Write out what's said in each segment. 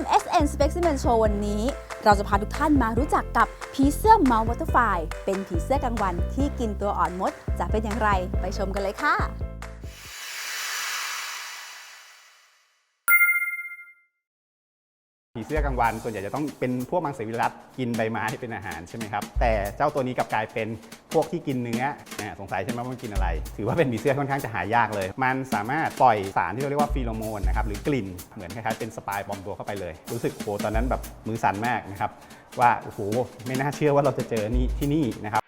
MSN Specimen Show วันนี้ เราจะพาทุกท่านมารู้จักกับผีเสื้อ Mount Butterfly เป็นผีเสื้อกลางวันที่กินตัวอ่อนมด จะเป็นอย่างไรไปชมกันเลยค่ะ ผีเสื้อกลางวันส่วนใหญ่จะต้องเป็นพวกมังสวิรัตกินใบไม้เป็นอาหารใช่ไหมครับ แต่เจ้าตัวนี้กลับกลายเป็นพวกที่กินเนื้อนะสงสัยใช่ไหมว่ามันกินอะไร ถือว่าเป็นผีเสื้อค่อนข้างจะหายากเลย มันสามารถปล่อยสารที่เราเรียกว่าฟีโรโมนนะครับหรือกลิ่นเหมือนคล้ายๆเป็นสปายปลอมตัวเข้าไปเลย รู้สึกโหตอนนั้นแบบมือสั่นมากนะครับว่าโอ้โหไม่น่าเชื่อว่าเราจะเจอนี่ที่นี่นะครับ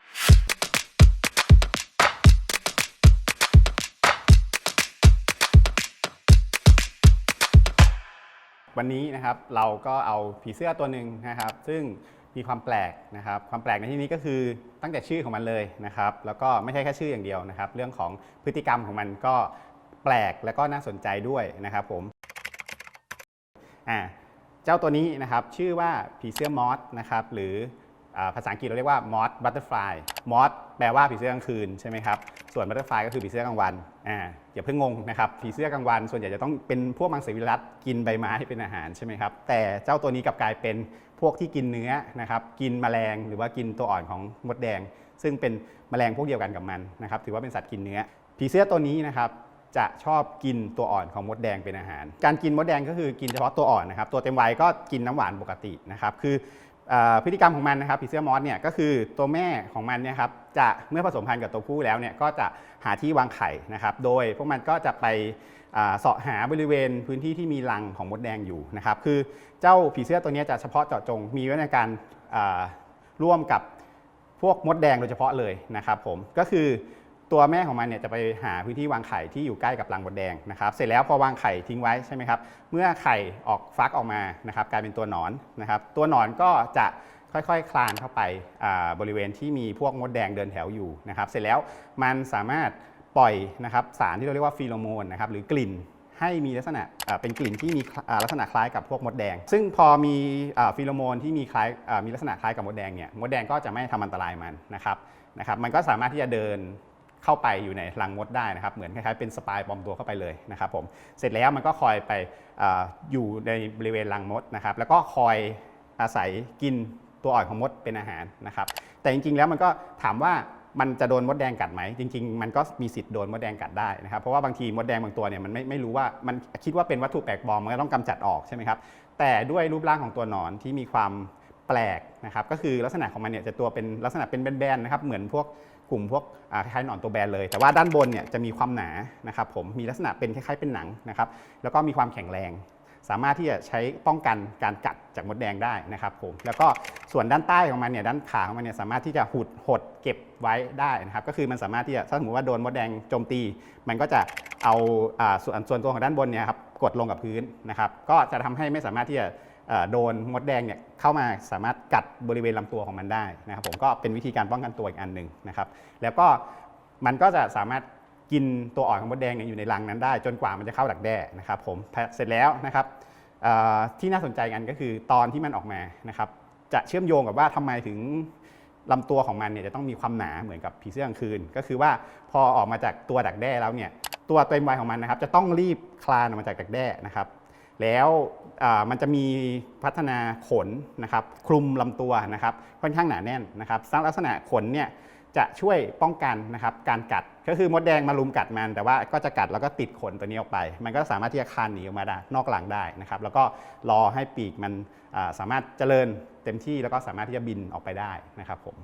วันนี้นะครับเราก็เอาผีเสื้อตัวหนึ่งนะครับ ซึ่งมีความแปลกนะครับ ความแปลกในที่นี้ก็คือตั้งแต่ชื่อของมันเลยนะครับ แล้วก็ไม่ใช่แค่ชื่ออย่างเดียวนะครับ เรื่องของพฤติกรรมของมันก็แปลกและก็น่าสนใจด้วยนะครับผมอ่าเจ้าตัวนี้นะครับชื่อว่าผีเสื้อมอสนะครับหรือ ภาษาอังกฤษเราเรียกว่ามอสบัตเตอร์ฟลายมอสแปลว่าผีเสื้อกลางคืนใช่ไหมครับ ส่วนบัตเตอร์ฟลายก็คือผีเสื้อกลางวันอ่าอย่าเพิ่งงงนะครับผีเสื้อกลางวัน ส่วนใหญ่จะต้องเป็นพวกมังสวิรัตกินใบไม้เป็นอาหารใช่ไหมครับ แต่เจ้าตัวนี้กลับกลายเป็นพวกที่กินเนื้อนะครับ กินแมลงหรือว่ากินตัวอ่อนของมดแดง ซึ่งเป็นแมลงพวกเดียวกันกับมันนะครับ ถือว่าเป็นสัตว์กินเนื้อ ผีเสื้อตัวนี้นะครับจะชอบกินตัวอ่อนของมดแดงเป็นอาหาร การกินมดแดงก็คือกินเฉพาะตัวอ่อนนะครับ ตัวเต็มวัยก็กินน้ำหวานปกตินะครับ คือ พฤติกรรมของมันนะครับผีเสื้อมอสเนี่ยก็คือตัวแม่ของมันเนี่ยครับจะเมื่อผสมพันธุ์กับตัวผู้แล้วเนี่ยก็จะหาที่วางไข่นะครับโดยพวกมันก็จะไปเสาะหาบริเวณพื้นที่ที่มีรังของมดแดงอยู่นะครับคือเจ้าผีเสื้อตัวนี้จะเฉพาะเจาะจงมีไว้ในการร่วมกับพวกมดแดงโดยเฉพาะเลยนะครับผมก็คือ ตัวแม่ของมันเนี่ยจะไปหาพื้นที่วางไข่ที่อยู่ใกล้กับรังมดแดงนะครับ เสร็จแล้วพอวางไข่ทิ้งไว้ใช่ไหมครับ เมื่อไข่ออกฟักออกมานะครับกลายเป็นตัวหนอนนะครับ ตัวหนอนก็จะค่อยๆคลานเข้าไปอ่าบริเวณที่มีพวกมดแดงเดินแถวอยู่นะครับ เสร็จแล้วมันสามารถปล่อยนะครับสารที่เราเรียกว่าฟีโรโมนนะครับหรือกลิ่นให้มีลักษณะอ่าเป็นกลิ่นที่มีอ่าลักษณะคล้ายกับพวกมดแดง ซึ่งพอมีอ่าฟีโรโมนที่มีคล้ายอ่ามีลักษณะคล้ายกับมดแดงเนี่ยมดแดงก็จะไม่ทำอันตรายมันนะครับนะครับ มันก็สามารถที่จะเดิน เข้าไปอยู่ในรังมดได้นะครับเหมือนคล้ายๆเป็นสปายปลอมตัวเข้าไปเลยนะครับผมเสร็จแล้วมันก็คอยไปออยู่ในบริเวณรังมดนะครับแล้วก็คอยอาศัยกินตัวอ่อนของมดเป็นอาหารนะครับแต่จริงๆแล้วมันก็ถามว่ามันจะโดนมดแดงกัดไหมจริง ๆ มันก็มีสิทธิ์โดนมดแดงกัดได้นะครับเพราะว่าบางทีมดแดงบางตัวเนี่ยมันไม่ไม่รู้ว่ามันคิดว่าเป็นวัตถุแปลกปลอมมันก็ต้องกำจัดออกใช่ไหมครับแต่ด้วยรูปร่างของตัวหนอนที่มีความแปลกนะครับก็คือลักษณะของมันเนี่ยจะตัวเป็นลักษณะเป็นแบนๆนะครับเหมือนพวก ลุ่มพวกคล้ายๆหนอนตัวแบนเลย แต่ว่าด้านบนเนี่ยจะมีความหนานะครับผมมีลักษณะเป็นคล้ายๆเป็นหนังนะครับแล้วก็มีความแข็งแรง สามารถที่จะใช้ป้องกันการกัดจากมดแดงได้นะครับผมแล้วก็ส่วนด้านใต้ของมันเนี่ยด้านขาของมันเนี่ยสามารถที่จะหุดหดเก็บไว้ได้นะครับก็คือมันสามารถที่จะถ้าสมมติว่าโดนมดแดงโจมตี มันก็จะเอาอส่วนส่วนตัวของด้านบนเนี่ยครับกดลงกับพื้นนะครับก็จะทำให้ไม่สามารถที่จะ โดนมดแดงเนี่ยเข้ามาสามารถกัดบริเวณลำตัวของมันได้นะครับผมก็เป็นวิธีการป้องกันตัวอีกอันหนึ่งนะครับ แล้วก็มันก็จะสามารถกินตัวอ่อนของมดแดงเนี่ยอยู่ในรังนั้นได้ จนกว่ามันจะเข้าดักแด้นะครับผมเสร็จแล้วนะครับที่น่าสนใจกันก็คือตอนที่มันออกมานะครับจะเชื่อมโยงกับว่าทำไมถึงลำตัวของมันเนี่ยจะต้องมีความหนาเหมือนกับผีเสื้อกลางคืน ก็คือว่าพอออกมาจากตัวดักแด้แล้วเนี่ยตัวเต็มวัยของมันนะครับจะต้องรีบคลานออกมาจากดักแด้นะครับ แล้วมันจะมีพัฒนาขนนะครับคลุมลำตัวนะครับค่อนข้างหนาแน่นนะครับสร้างลักษณะขนเนี่ยจะช่วยป้องกันนะครับการกัดก็คือมดแดงมาลุมกัดมัน แต่ว่าก็จะกัดแล้วก็ติดขนตัวนี้ออกไป มันก็สามารถที่จะคานหนีออกมาได้นอกหลังได้นะครับ แล้วก็รอให้ปีกมันสามารถเจริญเต็มที่แล้วก็สามารถที่จะบินออกไปได้นะครับผม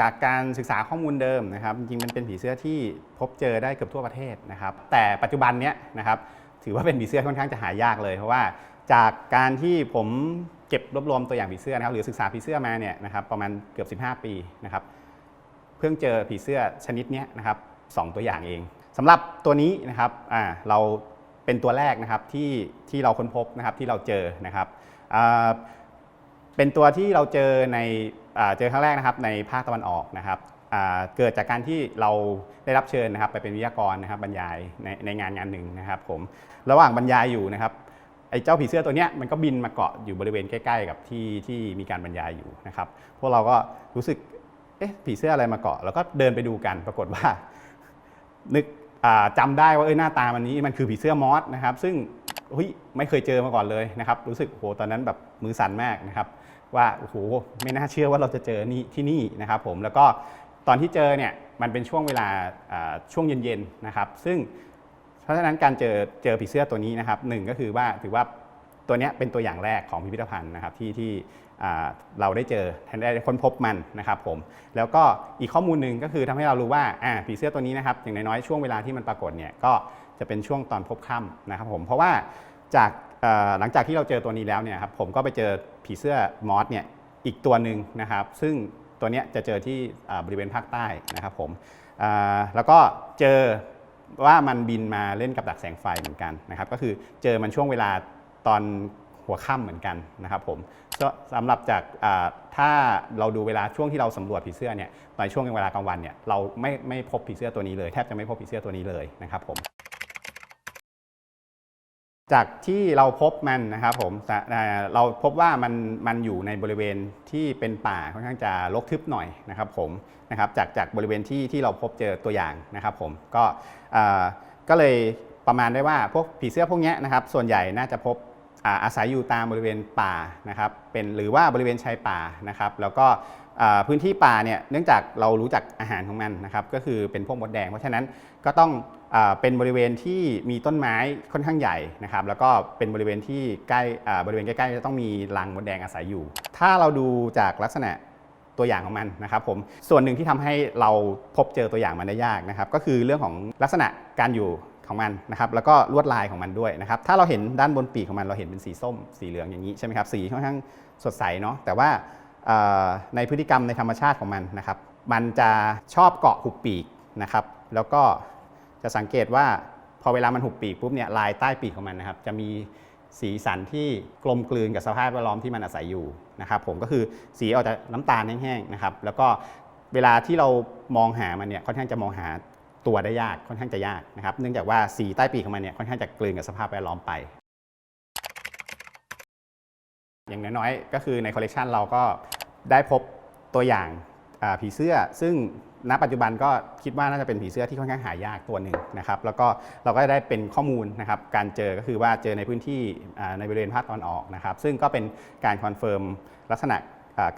จากการศึกษาข้อมูลเดิมนะครับจริงมันเป็นผีเสื้อที่พบเจอได้เกือบทั่วประเทศนะครับ แต่ปัจจุบันเนี้ยนะครับ ถือว่าเป็นผีเสื้อค่อนข้างจะหายากเลย เพราะว่าจากการที่ผมเก็บรวบรวมตัวอย่างผีเสื้อนะครับหรือศึกษาผีเสื้อมาเนี่ยนะครับประมาณเกือบ 15 ปีนะครับเพิ่งเจอผีเสื้อชนิดนี้นะครับสองตัวอย่างเองสำหรับตัวนี้นะครับอ่าเราเป็นตัวแรกนะครับที่ที่เราค้นพบนะครับที่เราเจอนะครับอ่าเป็นตัวที่เราเจอในอ่าเจอครั้งแรกนะครับในภาคตะวันออกนะครับ เกิดจากการที่เราได้รับเชิญนะครับ ไปเป็นวิทยากรนะครับบรรยายในในงานงานหนึ่งนะครับผมระหว่างบรรยายอยู่นะครับไอ้เจ้าผีเสื้อตัวเนี้ยมันก็บินมาเกาะอยู่บริเวณใกล้ ๆ กับที่ที่มีการบรรยายอยู่นะครับ พวกเราก็รู้สึกเอ๊ะผีเสื้ออะไรมาเกาะ แล้วก็เดินไปดูกันปรากฏว่า นึกอ่าจำได้ว่าเออหน้าตามันนี้มันคือผีเสื้อมอสนะครับ ซึ่งเฮ้ยไม่เคยเจอมาก่อนเลยนะครับ รู้สึกโหตอนนั้นแบบมือสั่นมากนะครับ ว่าโอ้โหไม่น่าเชื่อว่าเราจะเจอนี่ที่นี่นะครับ ผมแล้วก็ ตอนที่เจอเนี่ยมันเป็นช่วงเวลาช่วงเย็นๆนะครับ ซึ่งเพราะฉะนั้นการเจอเจอผีเสื้อตัวนี้นะครับหนึ่งก็คือว่าถือว่าตัวนี้เป็นตัวอย่างแรกของพิพิธภัณฑ์นะครับที่ที่เราได้เจอได้ค้นพบมันนะครับผมแล้วก็อีกข้อมูลหนึ่งก็คือทำให้เรารู้ว่าผีเสื้อตัวนี้นะครับอย่างน้อยๆช่วงเวลาที่มันปรากฏเนี่ยก็จะเป็นช่วงตอนพบค่ำนะครับผมเพราะว่าจากหลังจากที่เราเจอตัวนี้แล้วเนี่ยครับผมก็ไปเจอผีเสื้อมอสเนี่ยอีกตัวหนึ่งนะครับ ซึ่ง ตัวนี้จะเจอที่บริเวณภาคใต้นะครับผมแล้วก็เจอว่ามันบินมาเล่นกับดักแสงไฟเหมือนกันนะครับก็คือเจอมันช่วงเวลาตอนหัวค่ำเหมือนกันนะครับผมสำหรับจากถ้าเราดูเวลาช่วงที่เราสำรวจผีเสื้อเนี่ยในช่วงเวลากลางวันเนี่ยเราไม่ไม่พบผีเสื้อตัวนี้เลยแทบจะไม่พบผีเสื้อตัวนี้เลยนะครับผม จากที่เราพบมันนะครับผมเราพบว่ามันมันอยู่ในบริเวณที่เป็นป่าค่อนข้างจะรกทึบหน่อยนะครับผมนะครับจากจากบริเวณที่ที่เราพบเจอตัวอย่างนะครับผมก็ก็เลยประมาณได้ว่าพวกผีเสื้อพวกนี้นะครับส่วนใหญ่น่าจะพบอาอาศัยอยู่ตามบริเวณป่านะครับเป็นหรือว่าบริเวณชายป่านะครับแล้วก็พื้นที่ป่าเนี่ยเนื่องจากเรารู้จักอาหารของมันนะครับก็คือเป็นพวกมดแดง เพราะฉะนั้นก็ต้อง เป็นบริเวณที่มีต้นไม้ค่อนข้างใหญ่นะครับ แล้วก็เป็นบริเวณที่ใกล้บริเวณใกล้ๆจะต้องมีรังมดแดงอาศัยอยู่ ถ้าเราดูจากลักษณะตัวอย่างของมันนะครับผมส่วนหนึ่งที่ทำให้เราพบเจอตัวอย่างมันได้ยากนะครับ ก็คือเรื่องของลักษณะการอยู่ของมันนะครับแล้วก็ลวดลายของมันด้วยนะครับถ้าเราเห็นด้านบนปีกของมันเราเห็นเป็นสีส้ม สีเหลืองอย่างนี้ใช่ไหมครับสีค่อนข้างสดใสเนาะแต่ว่าในพฤติกรรมในธรรมชาติของมันนะครับ มันจะชอบเกาะหุบปีกนะครับ แล้วก็ จะสังเกตว่าพอเวลามันหุบปีกปุ๊บเนี่ยลายใต้ปีกของมันนะครับจะมีสีสันที่กลมกลืนกับสภาพแวดล้อมที่มันอาศัยอยู่นะครับผมก็คือสีออกจากน้ำตาลแห้งๆนะครับแล้วก็เวลาที่เรามองหามันเนี่ยค่อนข้างจะมองหาตัวได้ยากค่อนข้างจะยากนะครับเนื่องจากว่าสีใต้ปีกของมันเนี่ยค่อนข้างจะกลืนกับสภาพแวดล้อมไป อย่างน้อยๆก็คือในคอลเลกชันเราก็ได้พบตัวอย่างผีเสื้อซึ่ง ณปัจจุบันก็คิดว่าน่าจะเป็นผีเสื้อที่ค่อนข้างหายากตัวหนึ่งนะครับ แล้วก็เราก็ได้เป็นข้อมูลนะครับ การเจอก็คือว่าเจอในพื้นที่ในบริเวณภาคตะวันออกนะครับ ซึ่งก็เป็นการคอนเฟิร์มลักษณะ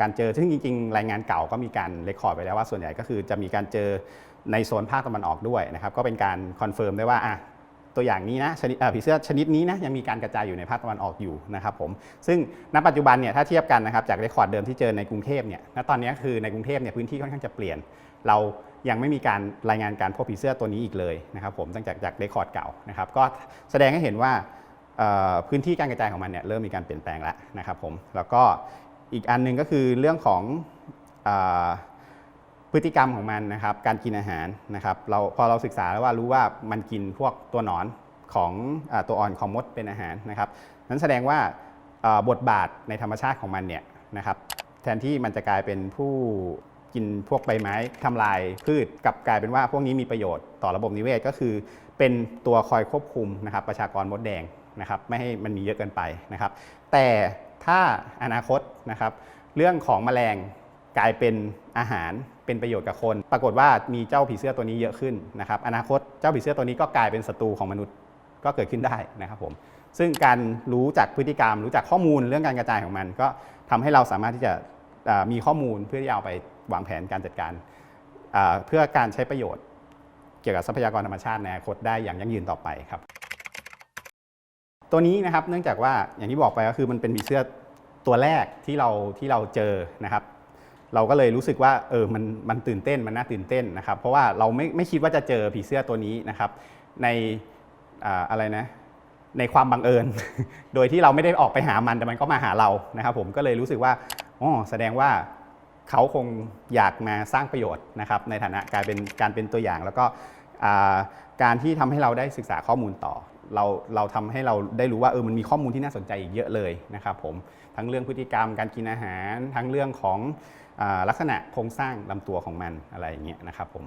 การเจอ ซึ่งจริง ๆ รายงานเก่าก็มีการเรคคอร์ดไปแล้วว่าส่วนใหญ่ก็คือจะมีการเจอในโซนภาคตะวันออกด้วยนะครับ ก็เป็นการคอนเฟิร์มได้ว่าอะตัวอย่างนี้นะชนิดผีเสื้อชนิดนี้นะยังมีการกระจายอยู่ในภาคตะวันออกอยู่นะครับผมซึ่งณปัจจุบันเนี่ยถ้าเทียบกันนะครับจากเรคคอร์ดเดิมที่เจอในกรุงเทพเนี่ยณตอนนี้คือในกรุงเทพเนี่ยพื้นที่ค่อนข้างจะเปลี่ยน เรายังไม่มีการรายงานการพบผีเสื้อตัวนี้อีกเลยนะครับผมตั้งจากจากเรคคอร์ดเก่านะครับก็แสดงให้เห็นว่าพื้นที่การกระจายของมันเนี่ยเริ่มมีการเปลี่ยนแปลงแล้วนะครับผมแล้วก็อีกอันหนึงก็คือเรื่องของอพฤติกรรมของมันนะครับการกินอาหารนะครับเราพอเราศึกษาแล้วว่ารู้ว่ามันกินพวกตัวหนอนของอตัวอ่อนของมดเป็นอาหารนะครับนั้นแสดงว่าบทบาทในธรรมชาติของมันเนี่ยนะครับแทนที่มันจะกลายเป็นผู้ กินพวกใบไม้ทำลายพืชกลับกลายเป็นว่าพวกนี้มีประโยชน์ต่อระบบนิเวศก็คือ เป็นตัวคอยควบคุมนะครับประชากรมดแดงนะครับไม่ให้มันมีเยอะเกินไปนะครับ แต่ถ้าอนาคตนะครับเรื่องของแมลงกลายเป็นอาหารเป็นประโยชน์กับคน ปรากฏว่ามีเจ้าผีเสื้อตัวนี้เยอะขึ้นนะครับอนาคตเจ้าผีเสื้อตัวนี้ก็กลายเป็นศัตรูของมนุษย์ก็เกิดขึ้นได้นะครับผมซึ่งการรู้จักพฤติกรรม รู้จักข้อมูลเรื่องการกระจายของมัน ก็ทำให้เราสามารถที่จะมีข้อมูลเพื่อที่จะเอาไป วางแผนการจัดการเพื่อการใช้ประโยชน์ เกี่ยวกับทรัพยากรธรรมชาติในอนาคตได้อย่างยั่งยืนต่อไปครับ ตัวนี้นะครับเนื่องจากว่าอย่างที่บอกไปก็คือมันเป็นผีเสื้อตัวแรกที่เราที่เราเจอนะครับเราก็เลยรู้สึกว่าเออมันมันตื่นเต้นมันน่าตื่นเต้นนะครับ เพราะว่าเราไม่ไม่คิดว่าจะเจอผีเสื้อตัวนี้นะครับ ในอ่าอะไรนะในความบังเอิญ โดยที่เราไม่ได้ออกไปหามันแต่มันก็มาหาเรานะครับ ผมก็เลยรู้สึกว่าอ๋อแสดงว่า เขาคงอยากมาสร้างประโยชน์นะครับในฐานะการเป็นการเป็นตัวอย่าง แล้วก็การที่ทำให้เราได้ศึกษาข้อมูลต่อ เราเราทำให้เราได้รู้ว่าเออมันมีข้อมูลที่น่าสนใจอีกเยอะเลยนะครับผมทั้งเรื่องพฤติกรรมการกินอาหาร ทั้งเรื่องของลักษณะโครงสร้างลำตัวของมันอะไรอย่างเงี้ยนะครับผม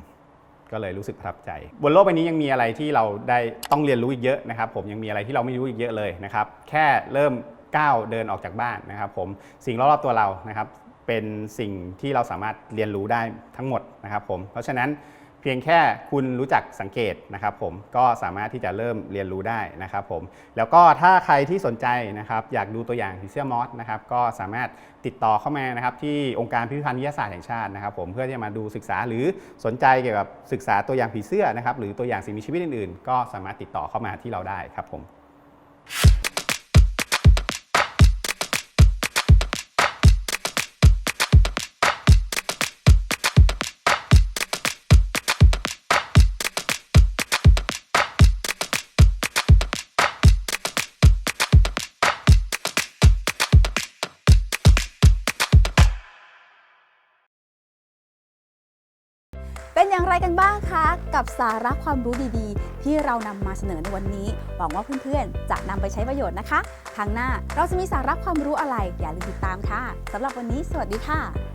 ก็เลยรู้สึกประทับใจ บนโลกใบนี้ยังมีอะไรที่เราได้ต้องเรียนรู้อีกเยอะนะครับ ผมยังมีอะไรที่เราไม่รู้อีกเยอะเลยนะครับ แค่เริ่มก้าวเดินออกจากบ้านนะครับ ผมสิ่งรอบๆตัวเรานะครับ เป็นสิ่งที่เราสามารถเรียนรู้ได้ทั้งหมดนะครับผมเพราะฉะนั้นเพียงแค่คุณรู้จักสังเกตนะครับผมก็สามารถที่จะเริ่มเรียนรู้ได้นะครับผมแล้วก็ถ้าใครที่สนใจนะครับอยากดูตัวอย่างผีเสื้อมอสนะครับก็สามารถติดต่อเข้ามานะครับที่องค์การพิพิธภัณฑ์วิทยาศาสตร์แห่งชาตินะครับผมเพื่อที่จะมาดูศึกษาหรือสนใจเกี่ยวกับศึกษาตัวอย่างผีเสื้อนะครับหรือตัวอย่างสิ่งมีชีวิตอื่นๆ ก็สามารถติดต่อเข้ามาที่เราได้ครับผม เป็นอย่างไรกันบ้างคะ กับสาระความรู้ดีๆ ที่เรานำมาเสนอในวันนี้ หวังว่าเพื่อนๆ จะนำไปใช้ประโยชน์นะคะ ครั้งหน้าเราจะมีสาระความรู้อะไรอย่าลืมติดตามค่ะสำหรับวันนี้ สวัสดีค่ะ